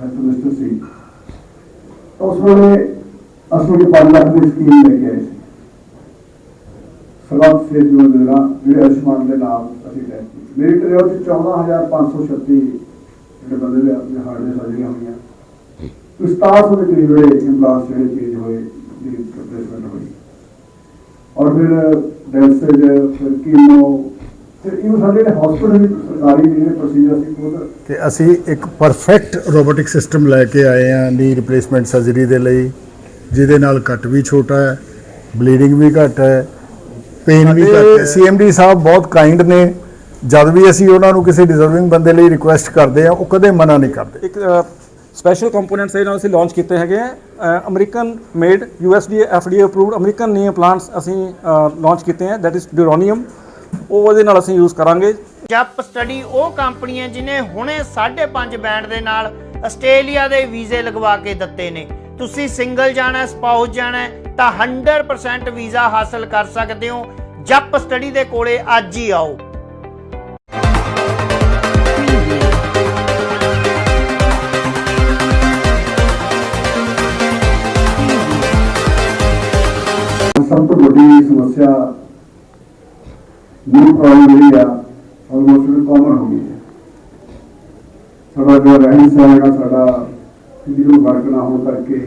Health minister ਸੀ। ਤਾਂ ਉਸ ਵੇਲੇ ਅਸੀਂ ਇੱਕ 5 ਲੱਖ ਦੀ ਸਕੀਮ ਲੈ ਕੇ ਆਏ ਸੀ। ਸਰਬੱਤ ਸਿਹਤ ਯੋਜਨਾ, ਜਿਹੜੇ ਆਯੁਸ਼ਮਾਨ ਦੇ ਨਾਮ ਅਸੀਂ ਲੈ ਕੇ ਮੇਰੀ ਟ੍ਰੇਲ ਚ 14536 ਜਿਹੜੇ ਬੰਦੇ ਦੇ ਆਪਣੇ ਹਾਰਟ ਦੇ ਸਰਜਰੀਆਂ ਹੋਈਆਂ। ਇਸ ਤਾਸ ਦੇ ਕਰੀਬ ਜਿਹੜੇ ਇੰਪਲਾਂਟ ਜਿਹੜੇ ਚੇਂਜ ਹੋਏ, ਦੀ ਰਿਪਲੇਸਮੈਂਟ ਹੋਈ। ਔਰ ਫਿਰ ਡੈਂਸੇਜ ਫਿਰ ਕੀਮੋ ਫਿਰ ਇਹ ਸਾਡੇ ਜਿਹੜੇ ਹਸਪੀਟਲ ਵਿੱਚ ਸਰਕਾਰੀ ਜਿਹੜੇ ਪ੍ਰੋਸੀਜਰ ਸੀ ਖੁਦ ਤੇ ਅਸੀਂ ਇੱਕ ਪਰਫੈਕਟ ਰੋਬੋਟਿਕ ਸਿਸਟਮ ਲੈ ਕੇ ਆਏ ਹਾਂ ਨੀ ਰਿਪਲੇਸਮੈਂਟ ਸਰਜਰੀ ਦੇ ਲਈ ਜਿਹਦੇ ਨਾਲ ਕੱਟ ਵੀ ਛੋਟਾ ਹੈ ਬਲੀਡਿੰਗ ਵੀ ਘੱਟ ਹੈ ਪੇਨ ਵੀ ਘੱਟ ਹੈ। ਸੀਐਮਡੀ ਸਾਹਿਬ ਬਹੁਤ ਕਾਈਂਡ ਨੇ। ਜਦ ਵੀ ਅਸੀਂ ਉਹਨਾਂ ਨੂੰ ਕਿਸੇ ਡਿਜ਼ਰਵਿੰਗ ਬੰਦੇ ਲਈ ਰਿਕੁਐਸਟ ਕਰਦੇ ਆ ਉਹ ਕਦੇ ਮਨਾ ਨਹੀਂ ਕਰਦੇ। ਇੱਕ ਸਪੈਸ਼ਲ ਕੰਪੋਨੈਂਟਸ ਇਹਨਾਂ ਅਸੀਂ ਲਾਂਚ ਕੀਤੇ ਹੈਗੇ ਆ। American made USD FDA approved American ਨੀ ਪਲਾਂਟਸ ਅਸੀਂ ਲਾਂਚ ਕੀਤੇ ਆ ਦੈਟ ਇਜ਼ ਡਿਊਰੋਨੀਅਮ ਉਹ ਉਹਦੇ ਨਾਲ ਅਸੀਂ ਯੂਜ਼ ਕਰਾਂਗੇ। ਜਪ ਸਟੱਡੀ ਉਹ ਕੰਪਨੀ ਹੈ ਜਿਨੇ ਹੁਣੇ 5.5 ਬੈਂਡ ਦੇ ਨਾਲ ਆਸਟ੍ਰੇਲੀਆ ਦੇ ਵੀਜ਼ੇ ਲਗਵਾ ਕੇ ਦਿੱਤੇ ਨੇ। ਤੁਸੀਂ ਸਿੰਗਲ ਜਾਣਾ ਸਪਾਊਸ ਜਾਣਾ ਤਾਂ 100% ਵੀਜ਼ਾ ਹਾਸਲ ਕਰ ਸਕਦੇ ਹੋ। ਜਪ ਸਟੱਡੀ ਦੇ ਕੋਲੇ ਅੱਜ ਹੀ ਆਓ। ਸਭ ਤੋਂ ਵੱਡੀ ਸਮੱਸਿਆ ਨਿਊ ਪ੍ਰੋਬਲਮ ਜਿਹੜੀ ਆ ਆਲਮੋਸਟ ਕਾਮਨ ਹੋ ਗਈ ਹੈ। ਸਾਡਾ ਜੋ ਰਹਿਣ ਸਹਿਣ ਹੈਗਾ ਸਾਡਾ ਫਿਜ਼ੀਕਲ ਵਰਕ ਨਾ ਹੋਣ ਕਰਕੇ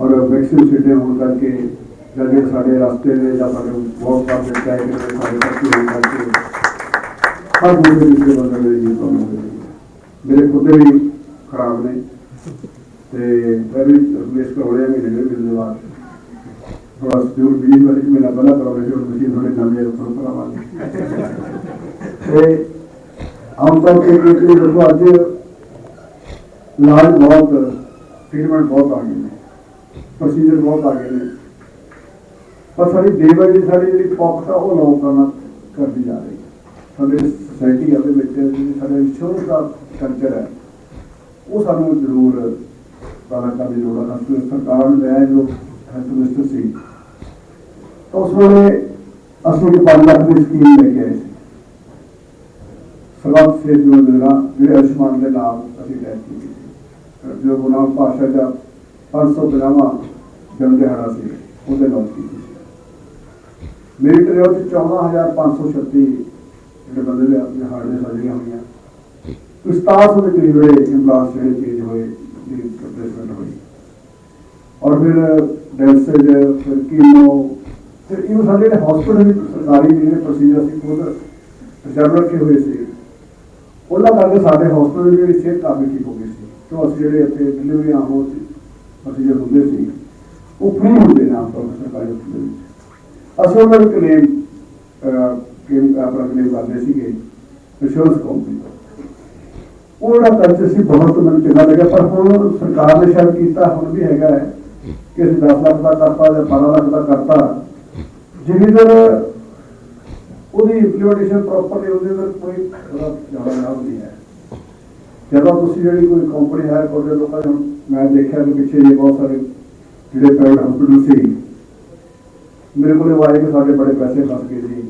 ਔਰ ਵੈਕਸੀਨ ਸਿੱਟੇ ਹੋਣ ਕਰਕੇ ਜਾਂ ਜਿਹੜੇ ਸਾਡੇ ਰਸਤੇ ਦੇ ਜਾਂ ਸਾਡੇ ਬਹੁਤ ਕਰਦੇ ਚਾਹੇ ਕਿ ਸਾਡੇ ਕਰਕੇ ਹੋਣ ਕਰਕੇ ਹਰ ਦੂਜੇ ਦੂਸਰੇ ਬੰਦੇ ਦੇ ਇਹ ਪ੍ਰੋਬਲਮ ਮੇਰੇ ਖੁਦ ਵੀ ਖਰਾਬ ਨੇ ਤੇ ਮੈਂ ਵੀ ਰਿਪਲੇਸ ਕਰਵਾਉਣੇ ਆ ਮਹੀਨੇ ਦੇ, ਮਹੀਨੇ ਬਾਅਦ। ਥੋੜਾ ਸਟੂਰ ਵੀ ਵਾਲੀ ਮੇਰਾ ਬਲਾ ਕਰਵਾਉਣੇ ਸੀ ਹੁਣ ਮਸ਼ੀਨ ਥੋੜੇ ਨਵੇਂ ਕਰਾਵਾਂਗੇ ਤੇ ਆਮ ਤੌਰ ਤੇ ਇਹ ਕਿ ਦੇਖੋ ਅੱਜ ਇਲਾਜ ਬਹੁਤ ਟ੍ਰੀਟਮੈਂਟ ਬਹੁਤ ਆ ਗਏ ਨੇ ਪ੍ਰੋਸੀਜਰ ਬਹੁਤ ਆ ਗਏ ਨੇ ਪਰ ਸਾਡੀ ਡੇ ਬਾਈ ਡੇ ਸਾਡੀ ਜਿਹੜੀ ਪੌਕਟ ਆ ਉਹ ਲੋਕ ਕਰਨਾ ਕਰਦੀ ਜਾ ਰਹੀ ਹੈ ਸਾਡੇ ਸੋਸਾਇਟੀ ਦੇ ਵਿੱਚ ਜਿਹੜੀ ਸਾਡੇ ਇੰਸ਼ੋਰੈਂਸ ਦਾ ਕਲਚਰ ਹੈ ਉਹ ਸਾਨੂੰ ਜ਼ਰੂਰ ਪਾਲਣ ਕਰਨ ਦੀ ਲੋੜ ਹੈ ਸਰਕਾਰ ਨੇ ਜੋ ਹੈਲਥ ਮਿਨਿਸਟਰ ਸੀ ਉਸ ਵੇਲੇ ਅਸੀਂ ਇੱਕ 5 ਲੱਖ ਦੀ ਸਕੀਮ ਲੈ ਕੇ ਆਏ ਸੀ। ਸਰਬੱਤ ਸਿਹਤ ਯੋਜਨਾ ਜਿਹੜੇ ਆਯੁਸ਼ਮਾਨ ਦੇ ਨਾਮ ਅਸੀਂ ਲੈ ਕੇ ਸੀ। ਜੋ ਗੁਨਾਹ ਭਾਸ਼ਾ ਦਾ 550ਵਾਂ ਜਨਮ ਦਿਹਾੜਾ ਸੀ, ਉਹਦੇ ਨਾਲ ਕੀਤੀ ਸੀ। ਮੇਰੀ ਟ੍ਰੇਲ ਚ 14536 ਜਿਹੜੇ ਬੰਦੇ ਦੇ ਆਪਣੇ ਹਾਰਟ ਦੇ ਸਰਜਰੀਆਂ ਹੋਈਆਂ ਇਸ ਤਾਸ ਦੇ ਕਰੀਬ ਜਿਹੜੇ ਇੰਪਲਾਂਟ ਜਿਹੜੇ ਚੇਂਜ ਹੋਏ ਦੀ ਰਿਪਲੇਸਮੈਂਟ ਹੋਈ। ਔਰ ਫਿਰ ਡੈਂਸੇਜ ਫਿਰ ਕੀਮੋ ਫਿਰ ਇਹ ਸਾਡੇ ਜਿਹੜੇ ਹਸਪੀਟਲ ਵਿੱਚ ਸਰਕਾਰੀ ਜਿਹੜੇ ਪ੍ਰੋਸੀਜਰ ਸੀ, ਖੁਦ ਰਿਜ਼ਰਵ ਰੱਖੇ ਹੋਏ ਸੀ। ਉਹਨਾਂ ਕਰਕੇ ਸਾਡੇ ਹਸਪੀਟਲ ਦੀ ਜਿਹੜੀ ਸਿਹਤ ਕਾਫੀ ਠੀਕ ਹੋ ਗਈ ਸੀ। ਕਿਉਂ ਅਸੀਂ ਜਿਹੜੇ ਇੱਥੇ ਡਿਲੀਵਰੀ ਆਮ ਹੋ ਸੀ ਪ੍ਰੋਸੀਜਰ ਹੁੰਦੇ ਸੀ, ਉਹ ਫ੍ਰੀ ਹੁੰਦੇ ਨੇ ਆਮ ਤੌਰ ਤੇ ਸਰਕਾਰੀ ਹਸਪਤਾਲ ਵਿੱਚ। ਅਸੀਂ ਉਹਨਾਂ ਨੂੰ ਕਲੇਮ ਕਲੇਮ ਆਪਣਾ ਕਲੇਮ ਕਰਦੇ ਸੀਗੇ ਇੰਸ਼ੋਰੈਂਸ ਕੰਪਨੀ ਤੋਂ ਉਹ ਜਿਹੜਾ ਕਲਚਰ ਸੀ, ਬਹੁਤ ਮੈਨੂੰ ਚੰਗਾ ਲੱਗਿਆ, ਪਰ ਹੁਣ ਸਰਕਾਰ ਨੇ ਸ਼ਾਇਦ ਕੀਤਾ, ਹੁਣ ਵੀ ਹੈਗਾ ਹੈ, ਕਿ ਅਸੀਂ 10 ਲੱਖ ਦਾ ਕਰਤਾ ਜਾਂ 12 ਲੱਖ ਦਾ ਕਰਤਾ। ਜਿਵੇਂ ਉਹਦੀ ਇੰਪਲੀਮੈਂਟੇਸ਼ਨ ਪ੍ਰੋਪਰਲੀ ਉਹਦੇ ਅੰਦਰ ਕੋਈ ਜ਼ਿਆਦਾ ਨਾ ਹੁੰਦੀ ਹੈ। ਜਦੋਂ ਤੁਸੀਂ ਜਿਹੜੀ ਕੋਈ ਕੰਪਨੀ ਹਾਇਰ ਕਰਦੇ ਹੋ, ਲੋਕਾਂ ਨੇ ਮੈਂ ਦੇਖਿਆ ਕਿ ਪਿੱਛੇ ਜੇ ਬਹੁਤ ਸਾਰੇ ਜਿਹੜੇ ਪ੍ਰਾਈਵੇਟ ਹਸਪੀਟਲ ਸੀ ਮੇਰੇ ਕੋਲੇ ਉਹ ਆਏ ਕਿ ਸਾਡੇ ਬੜੇ ਪੈਸੇ ਫਸ ਗਏ ਜੀ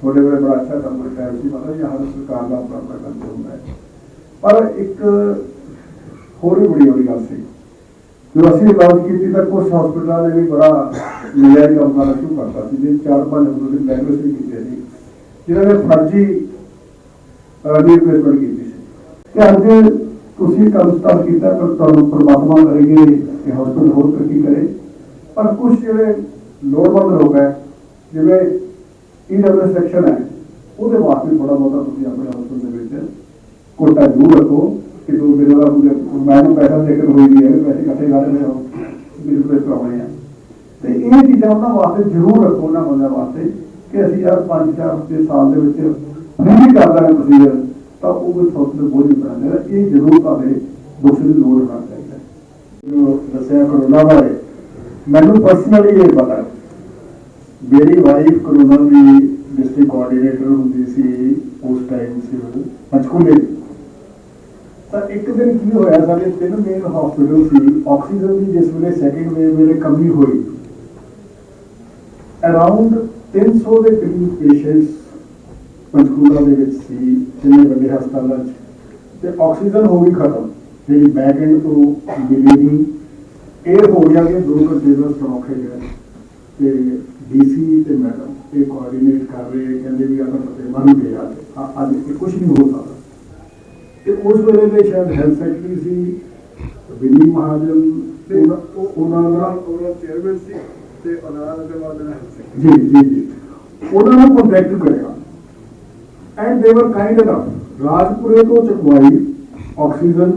ਤੁਹਾਡੇ ਕੋਲੇ ਬੜਾ ਅੱਛਾ ਕੰਮ ਕਰ ਸੀ ਮਤਲਬ ਇਹ ਹਰ ਸਰਕਾਰ ਦਾ ਆਪਣਾ ਆਪਣਾ ਕੰਮ ਹੁੰਦਾ ਹੈ। ਪਰ ਇੱਕ ਹੋਰ ਵੀ ਬੜੀ ਵੱਡੀ ਗੱਲ ਸੀ ਜਦੋਂ ਅਸੀਂ ਇਲਾਜ ਕੀਤੀ ਤਾਂ ਕੁਝ ਹਸਪਤਾਲਾਂ ਦੇ ਵੀ ਬੜਾ ਮਿਲਿਆ ਕੰਮ ਕਰਨਾ ਸ਼ੁਰੂ ਕਰਤਾ ਸੀ? ਜੇ ਚਾਰ ਪੰਜ ਹਸਪਤਾਲ ਬੈਂਗਲੌਰ ਵੀ ਕੀਤੇ ਸੀ। ਜਿਨ੍ਹਾਂ ਨੇ ਫਰਜ਼ੀ ਰੀਪਲੇਸਮੈਂਟ ਕੀਤੀ ਸੀ। ਤੇ ਅੱਜ ਤੁਸੀਂ ਕੰਮ ਸਟਾਰਟ ਕੀਤਾ, ਪਰ ਤੁਹਾਨੂੰ ਪ੍ਰਮਾਤਮਾ ਕਰੇਗੇ ਕਿ ਹਸਪਤਾਲ ਹੋਰ ਤਰੱਕੀ ਕਰੇ। ਪਰ ਕੁਝ ਜਿਹੜੇ ਲੋੜਵੰਦ ਲੋਕ ਹੈ, ਜਿਵੇਂ ਈਡਬਲਯੂ ਸੈਕਸ਼ਨ ਹੈ, ਉਹਦੇ ਵਾਸਤੇ ਥੋੜਾ ਬਹੁਤਾ ਤੁਸੀਂ ਆਪਣੇ ਹਸਪਤਾਲ ਦੇ ਵਿੱਚ ਕੋਟਾ ਜ਼ਰੂਰ ਰੱਖੋ ਕਿ ਤੂੰ ਮੇਰੇ ਵਾਲਾ ਮੈਂ ਮੈਨੂੰ ਪੈਸਾ ਦੇ ਕੇ ਹੋਈ ਵੀ ਹੈ, ਪੈਸੇ ਇਕੱਠੇ ਕਰ ਰਹੇ ਹੋ ਬਿਲਕੁਲ ਕਰਾਉਣੇ ਆ। ਤੇ ਇਹ ਚੀਜ਼ਾਂ ਉਹਨਾਂ ਵਾਸਤੇ ਜ਼ਰੂਰ ਰੱਖੋ, ਉਹਨਾਂ ਬੰਦਿਆਂ ਵਾਸਤੇ ਕਿ ਅਸੀਂ ਯਾਰ 5-4 ਦੇ ਸਾਲ ਦੇ ਵਿੱਚ ਫ੍ਰੀ ਕਰ ਦਾਂਗੇ ਪ੍ਰੋਸੀਜਰ ਤਾਂ ਉਹ ਵੀ ਸੌਫਟਵੇਅਰ ਬੋਝ ਨਹੀਂ ਬਣਾਉਂਦੇ। ਇਹ ਜ਼ਰੂਰ ਤੁਹਾਡੇ ਬੁੱਕਸ ਲੋੜ ਹੋਣਾ ਚਾਹੀਦਾ। ਜੋ ਦੱਸਿਆ ਕਰੋਨਾ ਬਾਰੇ। ਮੈਨੂੰ ਪਰਸਨਲੀ ਇਹ ਪਤਾ ਮੇਰੀ ਵਾਈਫ ਕਰੋਨਾ ਦੀ ਡਿਸਟ੍ਰਿਕਟ ਕੋਆਰਡੀਨੇਟਰ ਹੁੰਦੀ ਸੀ ਉਸ ਟਾਈਮ ਸਿਵਲ ਪੰਚਕੂਲੇ। ਤਾਂ ਇੱਕ ਦਿਨ ਕੀ ਹੋਇਆ, ਸਾਡੇ ਤਿੰਨ ਮੇਨ ਹਸਪੀਟਲ ਸੀ, ਆਕਸੀਜਨ ਦੀ ਜਿਸ ਵੇਲੇ ਸੈਕਿੰਡ ਵੇਵ ਵੇਲੇ ਕਮੀ ਹੋਈ। ਅਰਾਊਂਡ 300 ਦੇ ਕਰੀਬ ਪੇਸ਼ੈਂਟਸ ਪੰਚਕੂਲਾ ਦੇ ਵਿੱਚ ਸੀ, ਜਿੰਨੇ ਵੱਡੇ ਹਸਪਤਾਲਾਂ 'ਚ। ਤੇ ਆਕਸੀਜਨ ਹੋ ਗਈ ਖਤਮ, ਜਿਹੜੀ ਬੈਕ ਐਂਡ ਤੋਂ ਮਿਲੇਗੀ ਇਹ ਹੋ ਗਿਆ ਕਿ ਦੋ ਘੰਟੇ ਦਾ ਸਟਾਕ ਹੈਗਾ ਤੇ ਡੀਸੀ ਤੇ ਮੈਡਮ, ਇਹ ਕੋਆਰਡੀਨੇਟ ਕਰ ਰਹੇ, ਕਹਿੰਦੇ ਵੀ ਆਪਾਂ ਪਤੇ ਬਣ ਗਏ। ਆ, ਅੱਜ ਇਹ ਕੁਝ ਨਹੀਂ ਹੋ ਸਕਦਾ। ਤੇ ਉਸ ਵੇਲੇ ਦੇ ਸ਼ਾਇਦ ਹੈਲਥ ਸੈਕਟਰੀ ਸੀ, ਬਿੰਨੀ ਮਹਾਜਨ, ਉਹਨਾਂ ਦਾ ਉਹਨਾਂ ਚੇਅਰਮੈਨ ਸੀ। ਤੇ ਅਨਾਰ ਅਗਰਵਾਲ ਸੈਕਟਰੀ ਜੀ ਜੀ ਜੀ। ਉਹਨਾਂ ਨੂੰ ਕੰਟੈਕਟ ਕਰਿਆ। ਐਂਡ ਦੇ ਵਰ ਕਾਈਂਡ ਅਨਫ ਰਾਜਪੁਰੇ ਤੋਂ ਚਕਵਾਈ ਆਕਸੀਜਨ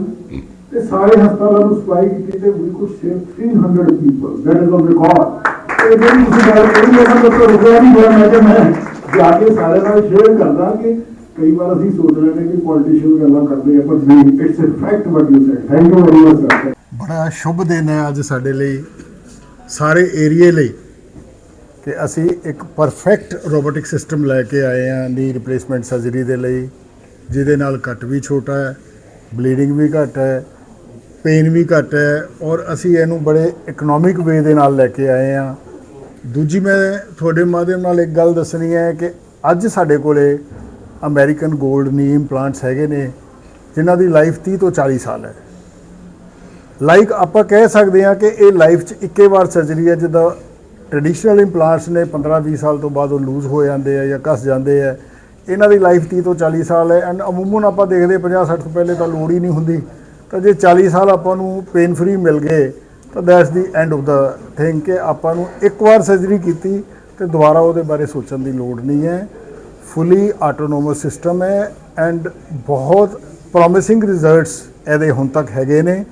ਤੇ ਸਾਰੇ ਹਸਪਤਾਲਾਂ ਨੂੰ ਸਪਲਾਈ ਕੀਤੀ ਤੇ we could save 300 people that is on record ਤੇ ਜਿਹੜੀ ਤੁਸੀਂ ਗੱਲ ਕਰੀ ਉਹਨਾਂ ਦਾ ਤਾਂ ਰੁਕਿਆ ਨਹੀਂ ਹੋਇਆ। ਮੈਂ ਕਿ ਮੈਂ ਜਾ ਕੇ ਸਾਰੇ ਨਾਲ ਸ਼ੇਅਰ ਕਰਦਾ ਕਿ ਕਈ ਵਾਰ ਅਸੀਂ ਸੋਚ ਲੈਂਦੇ ਕਿ ਪੋਲੀਟੀਸ਼ੀਅਨ ਗੱਲਾਂ ਕਰਦੇ ਆ ਪਰ ਨਹੀਂ it's a fact what you said thank you very much sir ਬੜਾ ਸ਼ੁਭ ਦਿਨ ਹੈ ਅੱਜ ਸਾਡੇ ਲਈ। ਸਾਰੇ ਏਰੀਏ ਲਈ। ਕਿ ਅਸੀਂ ਇੱਕ ਪਰਫੈਕਟ ਰੋਬੋਟਿਕ ਸਿਸਟਮ ਲੈ ਕੇ ਆਏ ਹਾਂ ਨੀ ਰਿਪਲੇਸਮੈਂਟ ਸਰਜਰੀ ਦੇ ਲਈ, ਜਿਹਦੇ ਨਾਲ ਕੱਟ ਵੀ ਛੋਟਾ ਹੈ ਬਲੀਡਿੰਗ ਵੀ ਘੱਟ ਹੈ ਪੇਨ ਵੀ ਘੱਟ ਹੈ ਔਰ ਅਸੀਂ ਇਹਨੂੰ ਬੜੇ ਇਕਨੋਮਿਕ ਵੇ ਦੇ ਨਾਲ ਲੈ ਕੇ ਆਏ ਹਾਂ। ਦੂਜੀ ਮੈਂ ਤੁਹਾਡੇ ਮਾਧਿਅਮ ਨਾਲ ਇੱਕ ਗੱਲ ਦੱਸਣੀ ਹੈ ਕਿ ਅੱਜ ਸਾਡੇ ਕੋਲੇ ਅਮਰੀਕਨ 골ਡ ਨੀ ਇੰਪਲਾਂਟਸ ਹੈਗੇ ਨੇ, ਜਿਨ੍ਹਾਂ ਦੀ ਲਾਈਫ 30 ਤੋਂ 40 ਸਾਲ ਹੈ। ਲਾਈਕ ਆਪਾਂ ਕਹਿ ਸਕਦੇ ਹਾਂ ਕਿ ਇਹ ਲਾਈਫ 'ਚ ਇੱਕੇ ਵਾਰ ਸਰਜਰੀ ਹੈ, ਜਿੱਦਾਂ ਟ੍ਰੈਡੀਸ਼ਨਲ ਇੰਪਲਾਂਟਸ ਨੇ 15-20 ਸਾਲ ਤੋਂ ਬਾਅਦ ਉਹ ਲੂਜ਼ ਹੋ ਜਾਂਦੇ ਆ ਜਾਂ ਘਸ ਜਾਂਦੇ ਆ। ਇਹਨਾਂ ਦੀ ਲਾਈਫ 30 ਤੋਂ 40 ਸਾਲ ਹੈ ਐਂਡ ਅਮੂਮਨ ਆਪਾਂ ਦੇਖਦੇ 50-60 ਤੋਂ ਪਹਿਲੇ ਤਾਂ ਲੋੜ ਹੀ ਨਹੀਂ ਹੁੰਦੀ। ਤਾਂ ਜੇ 40 ਸਾਲ ਆਪਾਂ ਨੂੰ ਪੇਨ ਫ੍ਰੀ ਮਿਲ ਗਏ, ਤਾਂ that's the end of the thing ਕਿ ਆਪਾਂ ਨੂੰ ਇੱਕ ਵਾਰ ਸਰਜਰੀ ਕੀਤੀ ਤੇ ਦੁਬਾਰਾ ਉਹਦੇ ਬਾਰੇ ਸੋਚਣ ਦੀ ਲੋੜ ਨਹੀਂ ਹੈ। ਫੁੱਲੀ ਆਟੋਨੋਮਸ ਸਿਸਟਮ ਹੈ ਐਂਡ ਬਹੁਤ ਪ੍ਰੋਮਿਸਿੰਗ ਰਿਜ਼ਲਟਸ ਇਹਦੇ ਹੁਣ ਤੱਕ ਹੈਗੇ ਨੇ।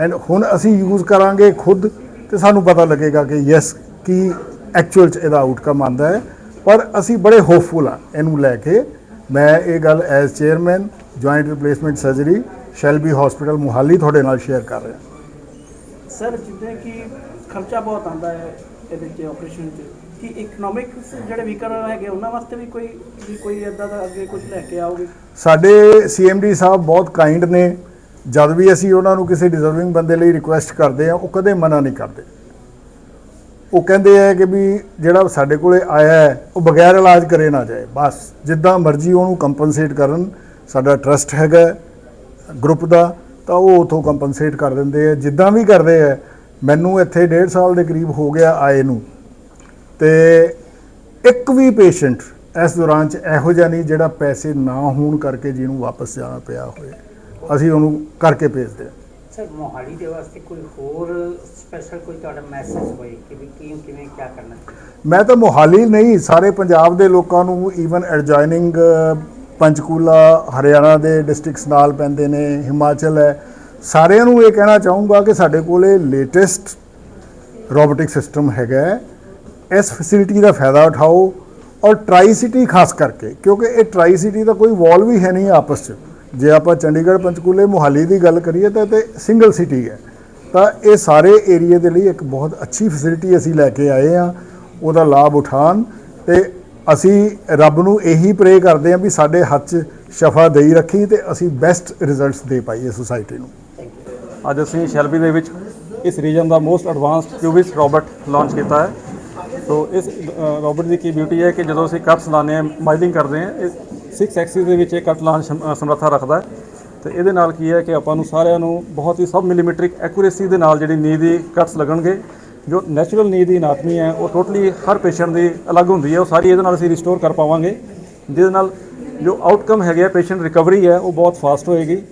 ਐਂਡ ਹੁਣ ਅਸੀਂ ਯੂਜ਼ ਕਰਾਂਗੇ ਖੁਦ ਤੇ ਸਾਨੂੰ ਪਤਾ ਲੱਗੇਗਾ ਕਿ ਯੈਸ ਕੀ ਐਕਚੁਅਲ ਚ ਇਹਦਾ ਆਊਟਕਮ ਆਂਦਾ ਹੈ। ਪਰ ਅਸੀਂ ਬੜੇ ਹੋਪਫੁਲ ਆ ਇਹਨੂੰ ਲੈ ਕੇ। ਮੈਂ ਇਹ ਗੱਲ as chairman joint replacement surgery Shelby hospital Mohali ਤੁਹਾਡੇ ਨਾਲ ਸ਼ੇਅਰ ਕਰ ਰਿਹਾ। ਸਰ ਜਿੱਦਾਂ ਕਿ ਖਰਚਾ ਬਹੁਤ ਆਉਂਦਾ ਹੈ ਇਹਦੇ 'ਚ ਆਪਰੇਸ਼ਨ 'ਚ ਕਿ ਇਕਨੋਮਿਕਸ ਜਿਹੜੇ ਵੀਕਰ ਹੈਗੇ ਉਹਨਾਂ ਵਾਸਤੇ ਵੀ ਕੋਈ ਕੋਈ ਇਦਾਂ ਦਾ ਅੱਗੇ ਕੁਝ ਲੈ ਕੇ ਆਓਗੇ? ਸਾਡੇ ਸੀਐਮਡੀ ਸਾਹਿਬ ਬਹੁਤ ਕਾਈਂਡ ਨੇ। ਜਦ ਵੀ ਅਸੀਂ ਉਹਨਾਂ ਨੂੰ ਕਿਸੇ ਡਿਜ਼ਰਵਿੰਗ ਬੰਦੇ ਲਈ ਰਿਕੁਐਸਟ ਕਰਦੇ ਆ ਉਹ ਕਦੇ ਮਨਾ ਨਹੀਂ ਕਰਦੇ। ਉਹ ਕਹਿੰਦੇ ਆ ਕਿ ਵੀ ਜਿਹੜਾ ਸਾਡੇ ਕੋਲੇ ਆਇਆ ਹੈ, ਉਹ ਬਗੈਰ ਇਲਾਜ ਕਰੇ ਨਾ ਜਾਏ। ਬਸ, ਜਿੱਦਾਂ ਮਰਜ਼ੀ ਉਹਨੂੰ ਕੰਪਨਸੇਟ ਕਰਨ, ਸਾਡਾ ਟਰਸਟ ਹੈਗਾ ਗਰੁੱਪ ਦਾ, ਤਾਂ ਉਹ ਉਥੋਂ ਕੰਪਨਸੇਟ ਕਰ ਦਿੰਦੇ ਆ। ਜਿੱਦਾਂ ਵੀ ਕਰਦੇ ਆ, ਮੈਨੂੰ ਇੱਥੇ 1.5 ਸਾਲ ਦੇ ਕਰੀਬ ਹੋ ਗਿਆ ਆਏ ਨੂੰ। ਤੇ ਇੱਕ ਵੀ ਪੇਸ਼ੈਂਟ ਇਸ ਦੌਰਾਨ ਚ ਇਹੋ ਜਿਹਾ ਨਹੀਂ ਜਿਹੜਾ ਪੈਸੇ ਨਾ ਹੋਣ ਕਰਕੇ ਜਿਹਨੂੰ ਵਾਪਸ ਜਾਣਾ ਪਿਆ ਹੋਵੇ। ਅਸੀਂ ਉਹਨੂੰ ਕਰਕੇ ਭੇਜਦੇ ਹਾਂ। ਸਰ ਮੋਹਾਲੀ ਦੇ ਵਾਸਤੇ ਕੋਈ ਹੋਰ ਸਪੈਸ਼ਲ ਕੋਈ ਤੁਹਾਡਾ ਮੈਸੇਜ ਹੋਏ ਕਿ ਵੀ ਕਿਉਂ ਕਿਵੇਂ ਕੀ ਕਰਨਾ ਚਾਹੀਦਾ? ਮੈਂ ਤਾਂ ਮੋਹਾਲੀ ਨਹੀਂ ਸਾਰੇ ਪੰਜਾਬ ਦੇ ਲੋਕਾਂ ਨੂੰ ਈਵਨ ਐਡਜੋਇਨਿੰਗ ਪੰਚਕੂਲਾ ਹਰਿਆਣਾ ਦੇ ਡਿਸਟ੍ਰਿਕਟਸ ਨਾਲ ਪੈਂਦੇ ਨੇ ਹਿਮਾਚਲ ਹੈ। ਸਾਰਿਆਂ ਨੂੰ ਇਹ ਕਹਿਣਾ ਚਾਹੂੰਗਾ ਕਿ ਸਾਡੇ ਕੋਲੇ ਲੇਟੈਸਟ ਰੋਬੋਟਿਕ ਸਿਸਟਮ ਹੈਗਾ। ਇਸ ਫੈਸਿਲਿਟੀ ਦਾ ਫਾਇਦਾ ਉਠਾਓ ਔਰ ਟਰਾਈ ਸਿਟੀ ਖਾਸ ਕਰਕੇ ਕਿਉਂਕਿ ਇਹ ਟਰਾਈ ਸਿਟੀ ਦਾ ਕੋਈ ਵਾਲ ਵੀ ਹੈ ਨਹੀਂ ਆਪਸ 'ਚ। ਜੇ ਆਪਾਂ ਚੰਡੀਗੜ੍ਹ ਪੰਚਕੂਲੇ ਮੁਹਾਲੀ ਦੀ ਗੱਲ ਕਰੀਏ ਤਾਂ ਤੇ ਸਿੰਗਲ ਸਿਟੀ ਹੈ। ਤਾਂ ਇਹ ਸਾਰੇ ਏਰੀਏ ਦੇ ਲਈ ਇੱਕ ਬਹੁਤ ਅੱਛੀ ਫੈਸਿਲਿਟੀ ਅਸੀਂ ਲੈ ਕੇ ਆਏ ਆ ਉਹਦਾ ਲਾਭ ਉਠਾਣ ਤੇ ਅਸੀਂ ਰੱਬ ਨੂੰ ਇਹੀ ਪ੍ਰੇ ਕਰਦੇ ਹਾਂ ਵੀ ਸਾਡੇ ਹੱਥ 'ਚ ਸ਼ਫਾ ਦੇਈ ਰੱਖੀ ਤੇ ਅਸੀਂ ਬੈਸਟ ਰਿਜ਼ਲਟਸ ਦੇ ਪਾਈਏ ਸੁਸਾਇਟੀ ਨੂੰ। ਅੱਜ ਅਸੀਂ ਸ਼ੈਲਬੀ ਦੇ ਵਿੱਚ ਇਸ ਰੀਜਨ ਦਾ most advanced Cuvis robot launch ਕੀਤਾ ਹੈ। ਸੋ ਇਸ ਰੋਬਟ ਦੀ ਕੀ ਬਿਊਟੀ ਹੈ ਕਿ ਜਦੋਂ ਅਸੀਂ ਕੱਟਸ ਲਾਉਂਦੇ ਹਾਂ ਮਾਈਲਿੰਗ ਕਰਦੇ ਹਾਂ ਇਸ 6 ਐਕਸਿਸ ਦੇ ਵਿੱਚ ਇਹ ਕੱਟ ਲਾਉਣ ਸਮਰੱਥਾ ਰੱਖਦਾ ਹੈ। ਤੇ ਇਹਦੇ ਨਾਲ ਕੀ ਹੈ ਕਿ ਆਪਾਂ ਨੂੰ ਸਾਰਿਆਂ ਨੂੰ ਬਹੁਤ ਹੀ ਸਬ ਮਿਲੀਮੀਟਰਿਕ ਐਕੂਰੇਸੀ ਦੇ ਨਾਲ ਜਿਹੜੀ ਨੀ ਦੀ ਕੱਟਸ ਲੱਗਣਗੇ। ਜੋ ਨੈਚੁਰਲ ਨੀ ਦੀ ਅਨਾਟਮੀ ਹੈ, ਉਹ ਟੋਟਲੀ ਹਰ ਪੇਸ਼ੈਂਟ ਦੀ ਅਲੱਗ ਹੁੰਦੀ ਹੈ। ਉਹ ਸਾਰੀ ਇਹਦੇ ਨਾਲ ਅਸੀਂ ਰਿਸਟੋਰ ਕਰ ਪਾਵਾਂਗੇ। ਜਿਹਦੇ ਨਾਲ ਜੋ ਆਊਟਕਮ ਹੈਗੇ ਆ, ਪੇਸ਼ੈਂਟ ਰਿਕਵਰੀ ਹੈ, ਉਹ ਬਹੁਤ ਫਾਸਟ ਹੋਏਗੀ।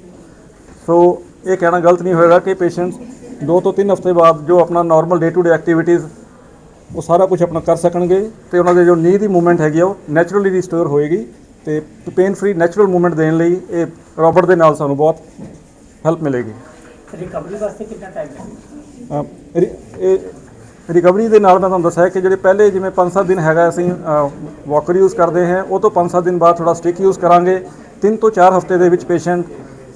ਸੋ ਇਹ ਕਹਿਣਾ ਗਲਤ ਨਹੀਂ ਹੋਏਗਾ ਕਿ ਪੇਸ਼ੈਂਟਸ 2 ਤੋਂ 3 ਹਫ਼ਤੇ ਬਾਅਦ ਜੋ ਆਪਣਾ normal day to day activities ਉਹ ਸਾਰਾ ਕੁਝ ਆਪਣਾ ਕਰ ਸਕਣਗੇ। ਤੇ ਉਹਨਾਂ ਦੇ ਜੋ ਨੀ ਦੀ ਮੂਵਮੈਂਟ ਹੈਗੀ ਆ, ਉਹ ਨੈਚੁਰਲੀ ਰਿਸਟੋਰ ਹੋਏਗੀ। ਤੇ ਪੇਨ ਫ੍ਰੀ ਨੈਚੁਰਲ ਮੂਵਮੈਂਟ ਦੇਣ ਲਈ ਇਹ ਰੋਬੋਟ ਦੇ ਨਾਲ ਸਾਨੂੰ ਬਹੁਤ ਹੈਲਪ ਮਿਲੇਗੀ। ਰਿਕਵਰੀ ਵਾਸਤੇ ਕਿੰਨਾ ਟਾਈਮ ਇਹ ਰਿਕਵਰੀ ਦੇ ਨਾਲ ਮੈਂ ਤੁਹਾਨੂੰ ਦੱਸਿਆ ਕਿ ਜਿਹੜੇ ਪਹਿਲੇ ਜਿਵੇਂ 5-7 ਦਿਨ ਹੈਗਾ ਅਸੀਂ ਵਾਕਰ ਯੂਜ਼ ਕਰਦੇ ਹਾਂ ਉਹ ਤੋਂ 5-7 ਦਿਨ ਬਾਅਦ ਥੋੜਾ ਸਟਿਕ ਯੂਜ਼ ਕਰਾਂਗੇ। 3 ਤੋਂ 4 ਹਫ਼ਤੇ ਦੇ ਵਿੱਚ ਪੇਸ਼ੈਂਟ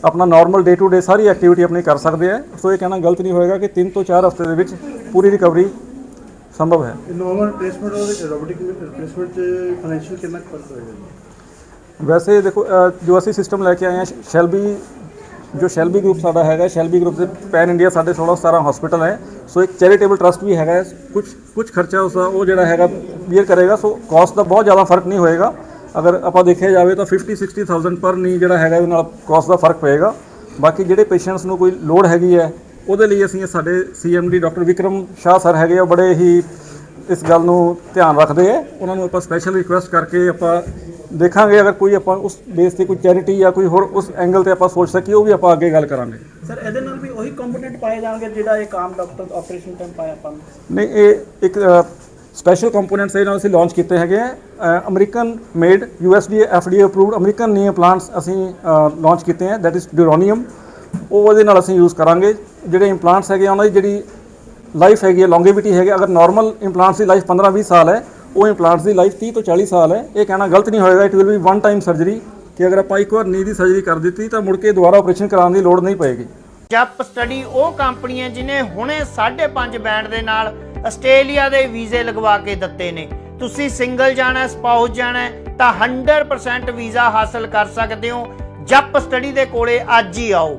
ਆਪਣਾ ਨਾਰਮਲ ਡੇ ਟੂ ਡੇ ਸਾਰੀ ਐਕਟੀਵਿਟੀ ਆਪਣੀ ਕਰ ਸਕਦੇ ਆ ਸੋ ਇਹ ਕਹਿਣਾ ਗਲਤ ਨਹੀਂ ਹੋਏਗਾ ਕਿ 3 ਤੋਂ 4 ਹਫ਼ਤੇ ਦੇ ਵਿੱਚ ਪੂਰੀ ਰਿਕਵਰੀ ਸੰਭਵ ਹੈ। ਨੋਰਮਲ ਰਿਪਲੇਸਮੈਂਟ ਔਰ ਰੋਬੋਟਿਕ ਰਿਪਲੇਸਮੈਂਟ ਚ ਫਾਈਨੈਂਸ਼ੀਅਲ ਕਿੰਨਾ ਫ਼ਰਕ ਹੋਏਗਾ? ਵੈਸੇ ਦੇਖੋ ਅ, ਜੋ ਅਸੀਂ ਸਿਸਟਮ ਲੈ ਕੇ ਆਏ ਹਾਂ ਸ਼ੈਲਬੀ ਜੋ ਸ਼ੈਲਬੀ ਗਰੁੱਪ ਸਾਡਾ ਹੈਗਾ ਸ਼ੈਲਬੀ ਗਰੁੱਪ ਦੇ ਪੈਨ ਇੰਡੀਆ ਸਾਡੇ 16 17 ਹਸਪੀਟਲ ਹੈ। ਸੋ ਇੱਕ ਚੈਰੀਟੇਬਲ ਟਰਸਟ ਵੀ ਹੈਗਾ ਕੁਝ ਕੁਝ ਖਰਚਾ ਉਸਦਾ ਉਹ ਜਿਹੜਾ ਹੈਗਾ ਬੀਅਰ ਕਰੇਗਾ। ਸੋ ਕਾਸਟ ਦਾ ਬਹੁਤ ਜ਼ਿਆਦਾ ਫ਼ਰਕ ਨਹੀਂ ਹੋਏਗਾ। ਅਗਰ ਆਪਾਂ ਦੇਖਿਆ ਜਾਵੇ ਤਾਂ 50 60000 ਪਰ ਨਹੀਂ ਜਿਹੜਾ ਹੈਗਾ ਉਹਦੇ ਨਾਲ ਕਾਸਟ ਦਾ ਫ਼ਰਕ ਪਏਗਾ। ਬਾਕੀ ਜਿਹੜੇ ਪੇਸ਼ੈਂਟਸ ਨੂੰ ਕੋਈ ਲੋੜ ਹੈਗੀ ਹੈ ਉਹਦੇ ਲਈ ਅਸੀਂ ਸਾਡੇ CMD doctor Vikram Shah sir ਹੈਗੇ ਆ ਉਹ ਬੜੇ ਹੀ ਇਸ ਗੱਲ ਨੂੰ ਧਿਆਨ ਰੱਖਦੇ ਆ। ਉਹਨਾਂ ਨੂੰ ਆਪਾਂ ਸਪੈਸ਼ਲ ਰਿਕੁਐਸਟ ਕਰਕੇ ਆਪਾਂ ਦੇਖਾਂਗੇ ਅਗਰ ਕੋਈ ਆਪਾਂ ਉਸ ਬੇਸ ਤੇ ਕੋਈ ਚੈਰਿਟੀ ਜਾਂ ਕੋਈ ਹੋਰ ਉਸ ਐਂਗਲ ਤੇ ਆਪਾਂ ਸੋਚ ਸਕੀਏ ਉਹ ਵੀ ਆਪਾਂ ਅੱਗੇ ਗੱਲ ਕਰਾਂਗੇ। ਸਰ ਇਹਦੇ ਨਾਲ ਵੀ ਉਹੀ ਕੰਪੋਨੈਂਟ ਪਾਏ ਜਾਣਗੇ ਜਿਹੜਾ ਇੱਕ ਆਮ ਡਾਕਟਰ ਆਪਰੇਸ਼ਨ ਟਾਈਮ ਪਾਇਆ ਆਪਾਂ ਨਹੀਂ ਇਹ ਇੱਕ ਸਪੈਸ਼ਲ ਕੰਪੋਨੈਂਟਸ ਇਹ ਨਾਲ ਅਸੀਂ ਲਾਂਚ ਕੀਤੇ ਹੈਗੇ ਆ। American made USD FDA approved American knee plants ਅਸੀਂ ਲਾਂਚ ਕੀਤੇ ਆ। ਦੈਟ ਇਜ਼ ਡਿਊਰੋਨੀਅਮ ਉਹ ਉਹਦੇ ਨਾਲ ਅਸੀਂ ਯੂਜ਼ ਕਰਾਂਗੇ। ਜਿਹੜੇ ਇੰਪਲਾਂਟਸ ਹੈਗੇ ਉਹਨਾਂ ਦੀ ਜਿਹੜੀ ਲਾਈਫ ਹੈਗੀ ਹੈ ਲੌਂਗੇਵਿਟੀ ਹੈਗੀ ਹੈ, ਅਗਰ ਨਾਰਮਲ ਇੰਪਲਾਂਟਸ ਦੀ ਲਾਈਫ 15-20 ਸਾਲ ਹੈ ਉਹ ਇੰਪਲਾਂਟਸ ਦੀ ਲਾਈਫ 30 ਤੋਂ 40 ਸਾਲ ਹੈ। ਇਹ ਕਹਿਣਾ ਗਲਤ ਨਹੀਂ ਹੋਏਗਾ it will be one time surgery ਕਿ ਅਗਰ ਆਪਾਂ ਇੱਕ ਵਾਰ ਨੀ ਦੀ ਸਰਜਰੀ ਕਰ ਦਿੱਤੀ ਤਾਂ ਮੁੜ ਕੇ ਦੁਬਾਰਾ ਆਪਰੇਸ਼ਨ ਕਰਾਉਣ ਦੀ ਲੋੜ ਨਹੀਂ ਪਏਗੀ। ਜਪ ਸਟੱਡੀ ਉਹ ਕੰਪਨੀ ਹੈ ਜਿਨੇ ਹੁਣੇ 5.5 ਬੈਂਡ ਦੇ ਨਾਲ ਆਸਟ੍ਰੇਲੀਆ ਦੇ ਵੀਜ਼ੇ ਲਗਵਾ ਕੇ ਦਿੱਤੇ ਨੇ। ਤੁਸੀਂ ਸਿੰਗਲ ਜਾਣਾ ਸਪਾਊਸ ਜਾਣਾ, ਤਾਂ 100% ਵੀਜ਼ਾ ਹਾਸਲ ਕਰ ਸਕਦੇ ਹੋ। ਜਪ ਸਟੱਡੀ ਦੇ ਕੋਲੇ ਅੱਜ ਹੀ ਆਓ।